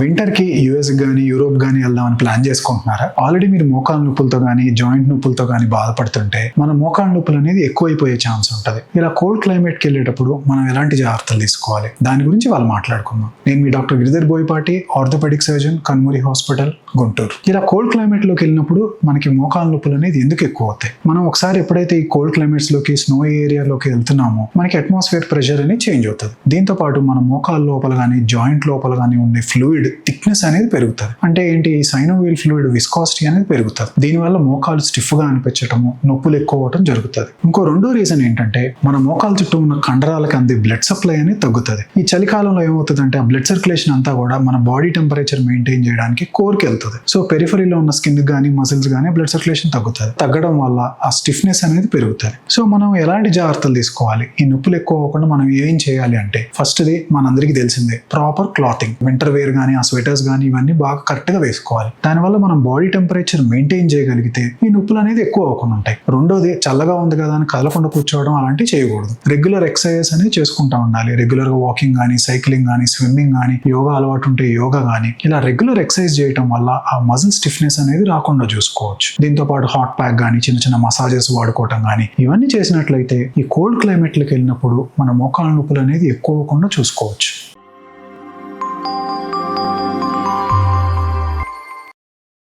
వింటర్కి US కానీ Europe కానీ వెళ్దామని ప్లాన్ చేసుకుంటున్నారా? ఆల్రెడీ మీరు మోకాల నొప్పులతో కానీ జాయింట్ నొప్పులతో కానీ బాధపడుతుంటే మన మోకాల నొప్పులు అనేది ఎక్కువైపోయే ఛాన్స్ ఉంటుంది. ఇలా కోల్డ్ క్లైమేట్కి వెళ్ళేటప్పుడు మనం ఎలాంటి జాగ్రత్తలు తీసుకోవాలి? దాని గురించి వాళ్ళు మాట్లాడుకుందాం. నేను మీ doctor Giridhar Boyapati orthopaedic surgeon Kanmuri hospital Guntur. ఇలా కోల్డ్ క్లైమేట్లోకి వెళ్ళినప్పుడు మనకి మోకాల నొప్పులు అనేది ఎందుకు ఎక్కువ అవుతాయి? మనం ఒకసారి ఎప్పుడైతే ఈ కోల్డ్ క్లైమేట్స్లోకి స్నో ఏరియాలోకి వెళ్తున్నామో మనకి అట్మాస్ఫియర్ ప్రెషర్ అనేది చేంజ్ అవుతుంది. దీంతో పాటు మన మోకాల లోపల కానీ జాయింట్ లోపల కానీ ఉండే ఫ్లూయిడ్ థిక్నెస్ అనేది పెరుగుతుంది. అంటే ఏంటి? ఈ సైనోవియల్ ఫ్లూయిడ్ విస్కాసిటీ అనేది పెరుగుతుంది. దీనివల్ల మోకాలు స్టిఫ్గా అనిపించటము నొప్పులు ఎక్కువ అవ్వటం జరుగుతుంది. ఇంకో రెండో రీజన్ ఏంటంటే మన మోకాల చుట్టూ ఉన్న కండరాలకు అందే బ్లడ్ సప్లై అనేది తగ్గుతుంది. ఈ చలికాలంలో ఏమవుతుందంటే ఆ బ్లడ్ సర్క్యులేషన్ అంతా కూడా మన బాడీ టెంపరేచర్ మెయింటైన్ చేయడానికి కోర్కి వెళ్తుంది సో పెరిఫరీలో ఉన్న స్కిన్ కానీ మసిల్స్ కానీ బ్లడ్ సర్క్యులేషన్ తగ్గుతుంది. తగ్గడం వల్ల ఆ స్టిఫ్నెస్ అనేది పెరుగుతుంది. సో మనం ఎలాంటి జాగ్రత్తలు తీసుకోవాలి? ఈ నొప్పులు ఎక్కువ అవ్వకుండా మనం ఏం చేయాలి అంటే ఫస్ట్ది మనందరికీ తెలిసిందే ప్రాపర్ క్లాతింగ్. వింటర్ వేర్ కానీ ఆ స్వెటర్స్ కానీ ఇవన్నీ బాగా కరెక్ట్గా వేసుకోవాలి. దానివల్ల మనం బాడీ టెంపరేచర్ మెయింటైన్ చేయగలిగితే ఈ నొప్పులు అనేది ఎక్కువ అవ్వకుండా ఉంటాయి. రెండోది చల్లగా ఉంది కదా అని కదలకుండా కూర్చోవడం అలాంటివి చేయకూడదు. రెగ్యులర్ ఎక్సర్సైజ్ అనేది చేసుకుంటా ఉండాలి. రెగ్యులర్గా వాకింగ్ కానీ సైక్లింగ్ కానీ స్విమ్మింగ్ కానీ యోగా అలవాటు ఉంటే యోగా కానీ ఇలా రెగ్యులర్ ఎక్సర్సైజ్ చేయడం వల్ల ఆ మజిల్ స్టిఫ్నెస్ అనేది రాకుండా చూసుకోవచ్చు. దీంతో పాటు హాట్ ప్యాక్ కానీ చిన్న చిన్న మసాజెస్ వాడుకోవటం కానీ ఇవన్నీ చేసినట్లయితే ఈ కోల్డ్ క్లైమేట్లకు వెళ్ళినప్పుడు మన మోకాల నొప్పులు అనేది ఎక్కువ చూసుకోవచ్చు.